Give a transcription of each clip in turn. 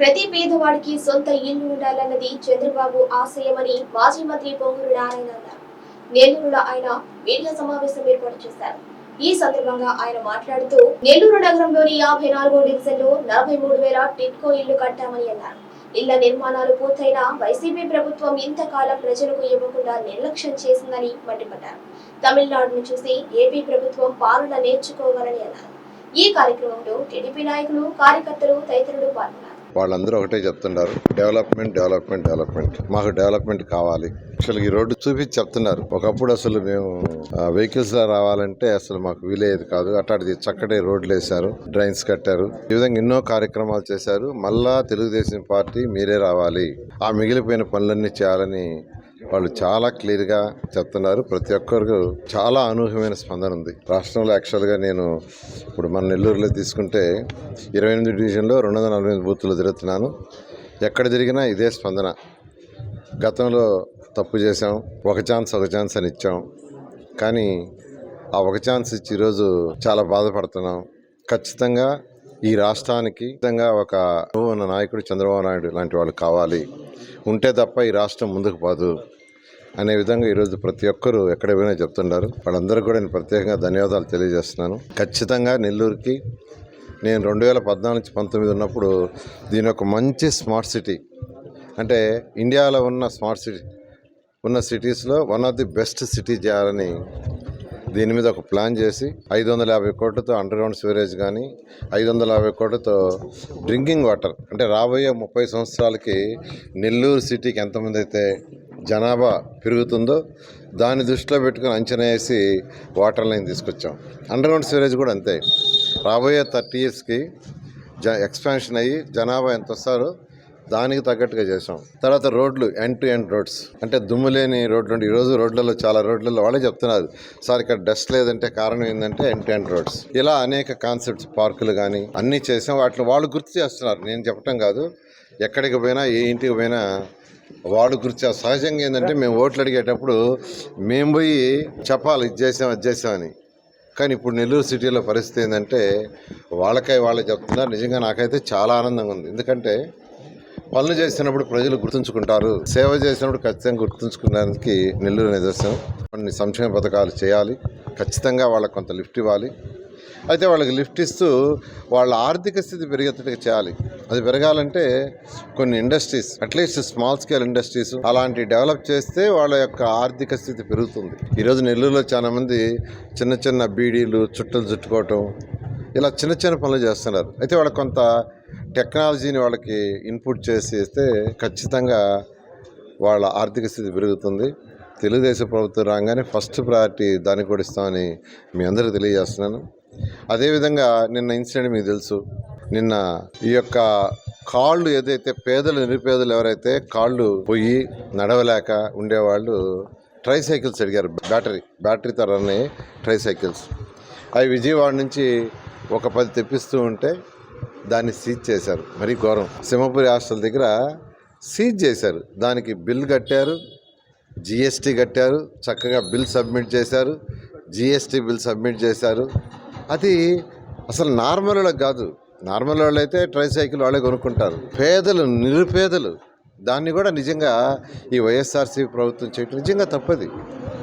ప్రతి పేదవాడికి సొంత ఇల్లు ఉండాలన్నది చంద్రబాబు ఆశయమని మాజీ మంత్రి పొంగూరు నారాయణ అన్నారు. నెల్లూరులో ఆయన మీడియా సమావేశం ఏర్పాటు చేశారు. ఈ సందర్భంగా ఆయన మాట్లాడుతూ నెల్లూరు నగరంలోని యాభై నాలుగో డివిజన్లో నలభై మూడు వేల టిట్కో ఇళ్ళు కట్టామని అన్నారు. ఇళ్ళ నిర్మాణాలు పూర్తయినా వైసీపీ ప్రభుత్వం ఇంతకాలం ప్రజలకు ఇవ్వకుండా నిర్లక్ష్యం చేసిందని మండిపడ్డారు. తమిళనాడును చూసి ఏపీ ప్రభుత్వం పాలన నేర్చుకోవాలని అన్నారు. ఈ కార్యక్రమంలో టీడీపీ నాయకులు కార్యకర్తలు తదితరులు పాల్గొన్నారు. వాళ్ళందరూ ఒకటే చెప్తున్నారు డెవలప్మెంట్ డెవలప్మెంట్ డెవలప్మెంట్. మాకు డెవలప్మెంట్ కావాలి. అసలు ఈ రోడ్డు చూపించి చెప్తున్నారు. ఒకప్పుడు అసలు మేము వెహికల్స్లో రావాలంటే అసలు మాకు వీలయ్యేది కాదు. అట్లాంటిది చక్కటి రోడ్లు వేశారు డ్రైన్స్ కట్టారు. ఈ విధంగా ఎన్నో కార్యక్రమాలు చేశారు. మళ్ళా తెలుగుదేశం పార్టీ మీరే రావాలి. ఆ మిగిలిపోయిన పనులన్నీ చేయాలని వాళ్ళు చాలా క్లియర్గా చెప్తున్నారు. ప్రతి ఒక్కరికి చాలా అనూహ్యమైన స్పందన ఉంది. రాష్ట్రంలో యాక్చువల్గా నేను ఇప్పుడు మన నెల్లూరులో తీసుకుంటే ఇరవై ఎనిమిది డివిజన్లో రెండు వందల నలభై ఎనిమిది బూత్లు తిరుగుతున్నాను. ఎక్కడ తిరిగినా ఇదే స్పందన. గతంలో తప్పు చేసాం ఒక ఛాన్స్ ఒక ఛాన్స్ అని ఇచ్చాం. కానీ ఆ ఒక ఛాన్స్ ఇచ్చి ఈరోజు చాలా బాధపడుతున్నాం. ఖచ్చితంగా ఈ రాష్ట్రానికి విధంగా ఒక ఉన్న నాయకుడు చంద్రబాబు నాయుడు లాంటి వాళ్ళు కావాలి. ఉంటే తప్ప ఈ రాష్ట్రం ముందుకు పోదు. అనే విధంగా ఈరోజు ప్రతి ఒక్కరూ ఎక్కడ పోయినా చెప్తున్నారు వాళ్ళందరూ కూడా నేను ప్రత్యేకంగా ధన్యవాదాలు తెలియజేస్తున్నాను. ఖచ్చితంగా నెల్లూరుకి నేను రెండు వేల పద్నాలుగు నుంచి పంతొమ్మిది ఉన్నప్పుడు దీని ఒక మంచి స్మార్ట్ సిటీ అంటే ఇండియాలో ఉన్న స్మార్ట్ సిటీ ఉన్న సిటీస్లో one of the best city చేయాలని దీని మీద ఒక ప్లాన్ చేసి ఐదు వందల యాభై కోట్లతో అండర్ గ్రౌండ్ సివరేజ్ కానీ ఐదు వందల యాభై కోట్లతో డ్రింకింగ్ వాటర్ అంటే రాబోయే ముప్పై సంవత్సరాలకి నెల్లూరు సిటీకి ఎంతమంది అయితే జనాభా పెరుగుతుందో దాన్ని దృష్టిలో పెట్టుకుని అంచనా వేసి వాటర్ లైన్ తీసుకొచ్చాం. అండర్ గ్రౌండ్ సివరేజ్ కూడా అంతే. రాబోయే థర్టీ ఇయర్స్కి జ ఎక్స్పాన్షన్ అయ్యి జనాభా ఎంత వస్తారో దానికి తగ్గట్టుగా చేసాం తర్వాత రోడ్లు ఎండ్ టు ఎండ్ రోడ్స్ అంటే దుమ్ము లేని రోడ్లు ఈ ఈరోజు రోడ్లలో చాలా రోడ్లలో వాళ్ళే చెప్తున్నారు. సార్ ఇక్కడ డస్ట్ లేదంటే కారణం ఏంటంటే ఎండ్ టు ఎండ్ రోడ్స్ ఇలా అనేక కాన్సెప్ట్స్ పార్కులు కానీ అన్నీ చేసాం వాటిని వాళ్ళు గుర్తు చేస్తున్నారు. నేను చెప్పడం కాదు. ఎక్కడికి పోయినా ఏ ఇంటికి పోయినా వాడు గురించి సహజంగా ఏంటంటే మేము ఓట్లు అడిగేటప్పుడు మేము పోయి చెప్పాలి ఇది చేసాం అది చేసామని కానీ ఇప్పుడు నెల్లూరు సిటీలో పరిస్థితి ఏంటంటే వాళ్ళకై వాళ్ళే చెప్తున్నారు. నిజంగా నాకైతే చాలా ఆనందంగా ఉంది. ఎందుకంటే పనులు చేసినప్పుడు ప్రజలు గుర్తుంచుకుంటారు. సేవ చేసినప్పుడు ఖచ్చితంగా గుర్తుంచుకోవడానికి నెల్లూరు నిదర్శనం. కొన్ని సంక్షేమ పథకాలు చేయాలి. ఖచ్చితంగా వాళ్ళకు కొంత లిఫ్ట్ ఇవ్వాలి. అయితే వాళ్ళకి లిఫ్ట్ ఇస్తూ వాళ్ళ ఆర్థిక స్థితి పెరిగేటట్టుగా చేయాలి. అది పెరగాలంటే కొన్ని industries at least small scale industries అలాంటి డెవలప్ చేస్తే వాళ్ళ యొక్క ఆర్థిక స్థితి పెరుగుతుంది. ఈరోజు నెల్లూరులో చాలా మంది చిన్న చిన్న బీడీలు చుట్టలు చుట్టుకోవటం ఇలా చిన్న చిన్న పనులు చేస్తున్నారు. అయితే వాళ్ళకి కొంత టెక్నాలజీని వాళ్ళకి ఇన్పుట్ చేసి ఇస్తే ఖచ్చితంగా వాళ్ళ ఆర్థిక స్థితి పెరుగుతుంది. తెలుగుదేశం ప్రభుత్వం రాగానే ఫస్ట్ ప్రయారిటీ దానికి కూడా ఇస్తామని మీ అందరికీ తెలియజేస్తున్నాను. అదేవిధంగా నిన్న ఇన్సిడెంట్ మీకు తెలుసు. నిన్న ఈ యొక్క కాళ్ళు ఏదైతే పేదలు నిరుపేదలు ఎవరైతే కాళ్ళు పోయి నడవలేక ఉండేవాళ్ళు ట్రై సైకిల్స్ అడిగారు. బ్యాటరీ బ్యాటరీతో రన్ అయ్యి ట్రై సైకిల్స్ అవి విజయవాడ నుంచి ఒక పది తెప్పిస్తూ ఉంటే దాన్ని సీజ్ చేశారు. మరీ ఘోరం. సింహపురి హాస్టల్ దగ్గర సీజ్ చేశారు. దానికి బిల్ కట్టారు. జిఎస్టీ కట్టారు. చక్కగా బిల్ సబ్మిట్ చేశారు. జిఎస్టీ బిల్ సబ్మిట్ చేశారు. అది అసలు నార్మల్ వాళ్ళకి కాదు. నార్మల్ వాళ్ళు అయితే ట్రై సైకిల్ వాళ్ళే కొనుక్కుంటారు. పేదలు నిరుపేదలు. దాన్ని కూడా నిజంగా ఈ వైఎస్ఆర్సీ ప్రభుత్వం చేయటం నిజంగా తప్పది.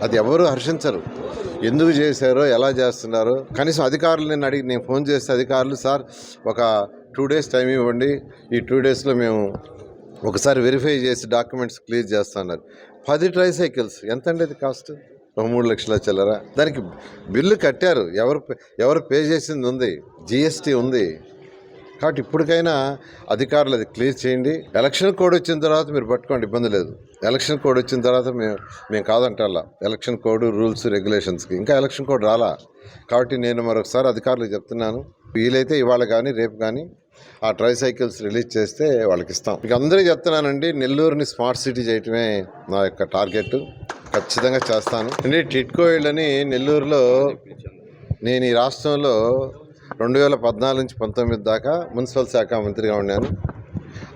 అది ఎవరు హర్షించరు. ఎందుకు చేశారో ఎలా చేస్తున్నారో. కనీసం అధికారులు నేను అడిగి నేను ఫోన్ చేస్తే అధికారులు సార్ ఒక టూ డేస్ టైం ఇవ్వండి. ఈ టూ డేస్లో మేము ఒకసారి వెరిఫై చేసి డాక్యుమెంట్స్ క్లియర్ చేస్తున్నారు పది ట్రై సైకిల్స్ ఎంత అండి అది కాస్ట్? ఒక మూడు లక్షల చిల్లరా. దానికి బిల్లు కట్టారు. ఎవరు ఎవరు పే చేసింది ఉంది? జిఎస్టీ ఉంది. కాబట్టి ఇప్పటికైనా అధికారులు అది క్లియర్ చేయండి. ఎలక్షన్ కోడ్ వచ్చిన తర్వాత మీరు పట్టుకోండి ఇబ్బంది లేదు. ఎలక్షన్ కోడ్ వచ్చిన తర్వాత మేము మేము కాదంటాలా ఎలక్షన్ కోడ్ రూల్స్ రెగ్యులేషన్స్కి ఇంకా ఎలక్షన్ కోడ్ రాలా. కాబట్టి నేను మరొకసారి అధికారులకు చెప్తున్నాను వీలైతే ఇవాళ కానీ రేపు కానీ ఆ ట్రై సైకిల్స్ రిలీజ్ చేస్తే వాళ్ళకి ఇస్తాం. ఇక అందరికీ చెప్తున్నానండి నెల్లూరుని స్మార్ట్ సిటీ చేయటమే నా యొక్క టార్గెట్. ఖచ్చితంగా చేస్తాను. అంటే టిట్కో ఇళ్ళని నెల్లూరులో నేను ఈ రాష్ట్రంలో రెండు వేల పద్నాలుగు నుంచి పంతొమ్మిది దాకా మున్సిపల్ శాఖ మంత్రిగా ఉన్నాను.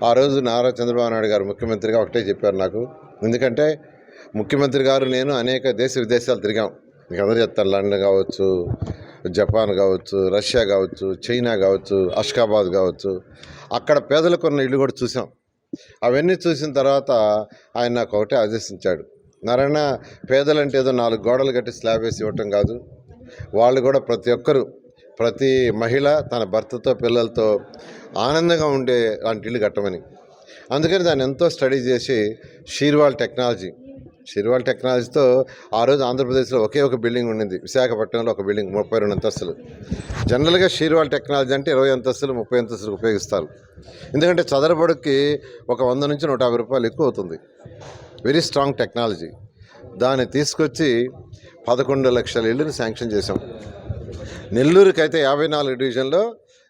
ఆ రోజు నారా చంద్రబాబు నాయుడు గారు ముఖ్యమంత్రిగా ఒకటే చెప్పారు నాకు. ఎందుకంటే ముఖ్యమంత్రి గారు నేను అనేక దేశ విదేశాలు తిరిగాం. మీకు అందరూ చెప్తాను లండన్ కావచ్చు జపాన్ కావచ్చు రష్యా కావచ్చు చైనా కావచ్చు అష్కాబాద్ కావచ్చు. అక్కడ పేదలకు ఉన్న ఇల్లు కూడా చూసాం. అవన్నీ చూసిన తర్వాత ఆయన నాకు ఒకటే ఆదేశించాడు. నారాయణ పేదలంటే ఏదో నాలుగు గోడలు కట్టి స్లాబ్ వేసి ఇవ్వటం కాదు. వాళ్ళు కూడా ప్రతి ఒక్కరూ ప్రతి మహిళ తన భర్తతో పిల్లలతో ఆనందంగా ఉండే లాంటి ఇల్లు కట్టమని. అందుకని దాన్ని ఎంతో స్టడీ చేసి షీర్వాల్ టెక్నాలజీ. షీర్వాల్ టెక్నాలజీతో ఆ రోజు ఆంధ్రప్రదేశ్లో ఒకే ఒక బిల్డింగ్ ఉండింది. విశాఖపట్నంలో ఒక బిల్డింగ్ ముప్పై రెండు అంతస్తులు. జనరల్గా షీర్వాల్ టెక్నాలజీ అంటే ఇరవై అంతస్తులు ముప్పై అంతస్తులు ఉపయోగిస్తారు. ఎందుకంటే చదరబడుకి ఒక వంద నుంచి నూట యాభై రూపాయలు ఎక్కువ అవుతుంది. Very strong technology. దాన్ని తీసుకొచ్చి పదకొండు లక్షల ఇల్లుని శాంక్షన్ చేశాం. నెల్లూరుకి అయితే యాభై నాలుగు డివిజన్లో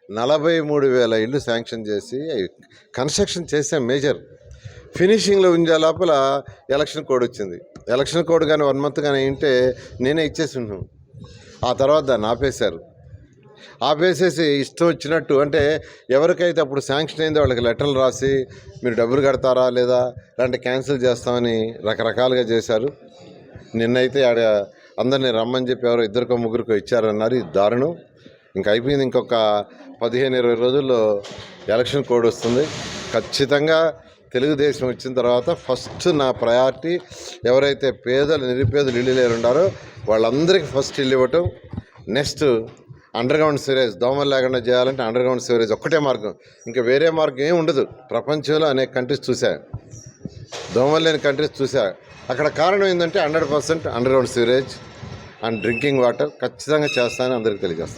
నలభై మూడు వేల ఇల్లు శాంక్షన్ చేసి కన్స్ట్రక్షన్ చేసాం మేజర్ ఫినిషింగ్లో ఉండే లోపల ఎలక్షన్ కోడ్ వచ్చింది. ఎలక్షన్ కోడ్ కానీ వన్ మంత్ కానీ అయింటే నేనే ఇచ్చేసి ఉన్నాను ఆ తర్వాత దాన్ని ఆపేశారు. ఆపేసేసి ఇష్టం వచ్చినట్టు అంటే ఎవరికైతే అప్పుడు శాంక్షన్ అయిందో వాళ్ళకి లెటర్లు రాసి మీరు డబ్బులు కడతారా లేదా లేదంటే క్యాన్సిల్ చేస్తామని రకరకాలుగా చేశారు. నిన్నైతే ఆడ అందరినీ రమ్మని చెప్పి ఎవరో ఇద్దరికో ముగ్గురికో ఇచ్చారన్నారు ఇది దారుణం. ఇంకా అయిపోయింది ఇంకొక పదిహేను ఇరవై రోజుల్లో ఎలక్షన్ కోడ్ వస్తుంది. ఖచ్చితంగా తెలుగుదేశం వచ్చిన తర్వాత ఫస్ట్ నా ప్రయారిటీ ఎవరైతే పేదలు నిరుపేదలు ఇల్లు లేరు ఉండారో వాళ్ళందరికీ ఫస్ట్ ఇల్లు ఇవ్వటం. నెక్స్ట్ అండర్గ్రౌండ్ సివరేజ్ దోమలు లేకుండా చేయాలంటే అండర్గ్రౌండ్ సివరేజ్ ఒక్కటే మార్గం. ఇంకా వేరే మార్గం ఏమి ఉండదు. ప్రపంచంలో అనేక కంట్రీస్ చూసా దోమలు లేని కంట్రీస్ చూసా అక్కడ కారణం ఏంటంటే hundred percent underground sewerage and drinking water ఖచ్చితంగా చేస్తానని అందరికీ తెలియజేస్తాను.